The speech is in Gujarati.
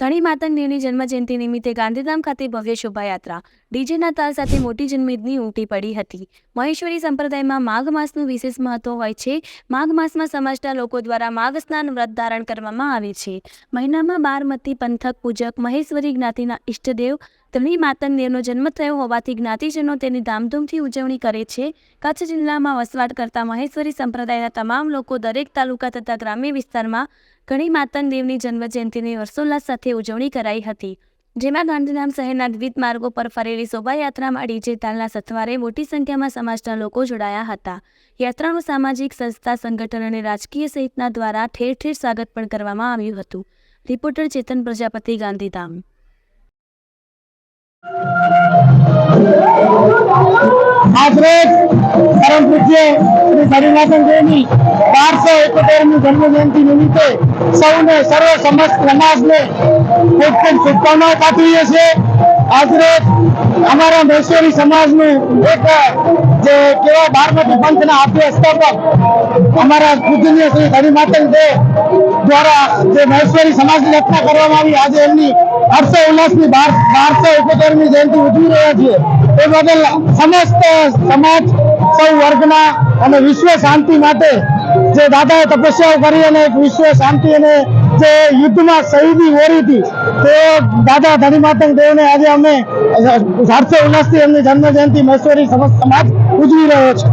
ધણી માતંગદેવની જન્મજયંતિ નિમિત્તે ગાંધીધામ ખાતે ભવ્ય શોભાયાત્રા. ડીજેના તાલ સાથે મોટી જનમેદની ઉમટી પડી હતી. મહેશ્વરી સંપ્રદાયમાં માઘ માસનું વિશેષ મહત્વ હોય છે. માઘ માસમાં સમાજના લોકો દ્વારા માઘ સ્નાન વ્રત ધારણ કરવામાં આવે છે. મહિનામાં બારમતી પંથક પૂજક મહેશ્વરી જ્ઞાતિના ઈષ્ટદેવ ધણી માતંગદેવનો જન્મ થયો હોવાથી જ્ઞાતિજનો તેની ધામધૂમથી ઉજવણી કરે છે. કચ્છ જિલ્લામાં વસવાટ કરતા મહેશ્વરી સંપ્રદાયના તમામ લોકો દરેક તાલુકા તથા ગ્રામ્ય વિસ્તારમાં ઘણી માતંગદેવની જન્મજયંતિની હર્ષોલ્લાસ સાથે ઉજવણી કરાઈ હતી. જેમાં ગાંધીધામ શહેરના વિવિધ માર્ગો પર ફરેલી શોભાયાત્રામાં ડીજે તાલના સથવારે મોટી સંખ્યામાં સમાજના લોકો જોડાયા હતા. યાત્રાનું સામાજિક સંસ્થા, સંગઠન અને રાજકીય સહિતના દ્વારા ઠેર ઠેર સ્વાગત પણ કરવામાં આવ્યું હતું. રિપોર્ટર ચેતન પ્રજાપતિ, ગાંધીધામ. આજરોજ પરમ પૂજ્ય શ્રી હરિનાથનજીની બારસો એકોતેરમી જન્મ જયંતિ નિમિત્તે સૌને સર્વ સમસ્ત સમાજને ખૂબ ખૂબ શુભકામનાઓ પાઠવીએ છીએ. આજરોજ અમારા મહેશ્વરી સમાજનું એક, જે કેવા બારમતી પંથના આદ્ય સ્થાપક અમારા પૂજનીય શ્રી હરિમાતન દેવ દ્વારા જે મહેશ્વરી સમાજની રચના કરવામાં આવી, આજે એમની હર્ષો ઉલ્લાસની બારસો એકોતેરમી જયંતિ ઉજવી રહ્યા છીએ. એ બદલ સમસ્ત સમાજ, સૌ વર્ગના અને વિશ્વ શાંતિ માટે જે દાદાએ તપસ્યાઓ કરી અને વિશ્વ શાંતિ અને જે યુદ્ધમાં શહીદી ઓરી હતી, તે દાદા ધણીમાતંગ દેવને આજે અમે હર્ષો ઉલ્લાસથી એમની જન્મ જયંતિ સમસ્ત સમાજ ઉજવી રહ્યો છે.